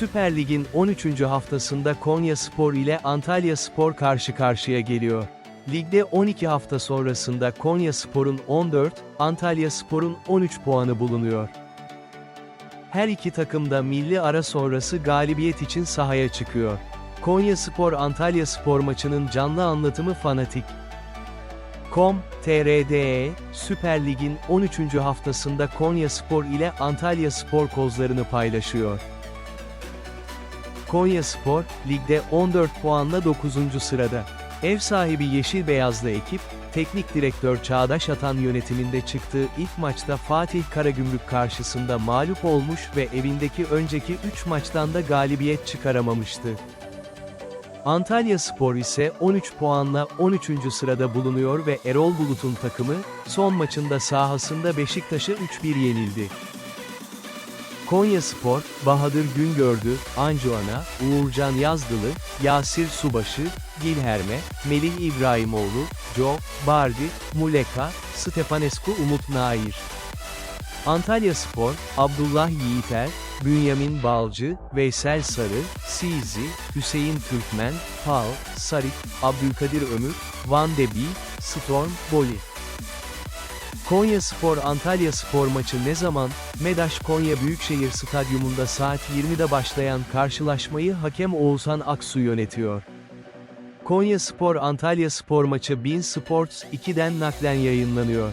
Süper Lig'in 13. haftasında Konya Spor ile Antalya Spor karşı karşıya geliyor. Ligde 12 hafta sonrasında Konya Spor'un 14, Antalya Spor'un 13 puanı bulunuyor. Her iki takım da milli ara sonrası galibiyet için sahaya çıkıyor. Konya Spor Antalya Spor maçının canlı anlatımı fanatik. Com, TRDE, Süper Lig'in 13. haftasında Konya Spor ile Antalya Spor kozlarını paylaşıyor. Konya Spor, ligde 14 puanla 9. sırada. Ev sahibi Yeşil Beyazlı ekip, teknik direktör Çağdaş Atan yönetiminde çıktığı ilk maçta Fatih Karagümrük karşısında mağlup olmuş ve evindeki önceki 3 maçtan da galibiyet çıkaramamıştı. Antalya Spor ise 13 puanla 13. sırada bulunuyor ve Erol Bulut'un takımı, son maçında sahasında Beşiktaş'a 3-1 yenildi. Konya Spor, Bahadır Güngördü, Anjuana, Uğurcan Yazdılı, Yasir Subaşı, Gilherme, Melih İbrahimoğlu, Joe, Bardi, Muleka, Stefanescu Umut Nair. Antalya Spor, Abdullah Yiğiter, Bünyamin Balcı, Veysel Sarı, Sizi, Hüseyin Türkmen, Pal, Sarik, Abdülkadir Ömür, Van de Beek, Storm, Boli. Konya Spor Antalya Spor maçı ne zaman? Medaş Konya Büyükşehir Stadyumunda saat 20'de başlayan karşılaşmayı hakem Oğuzhan Aksu yönetiyor. Konya Spor Antalya Spor maçı Bein Sports 2'den naklen yayınlanıyor.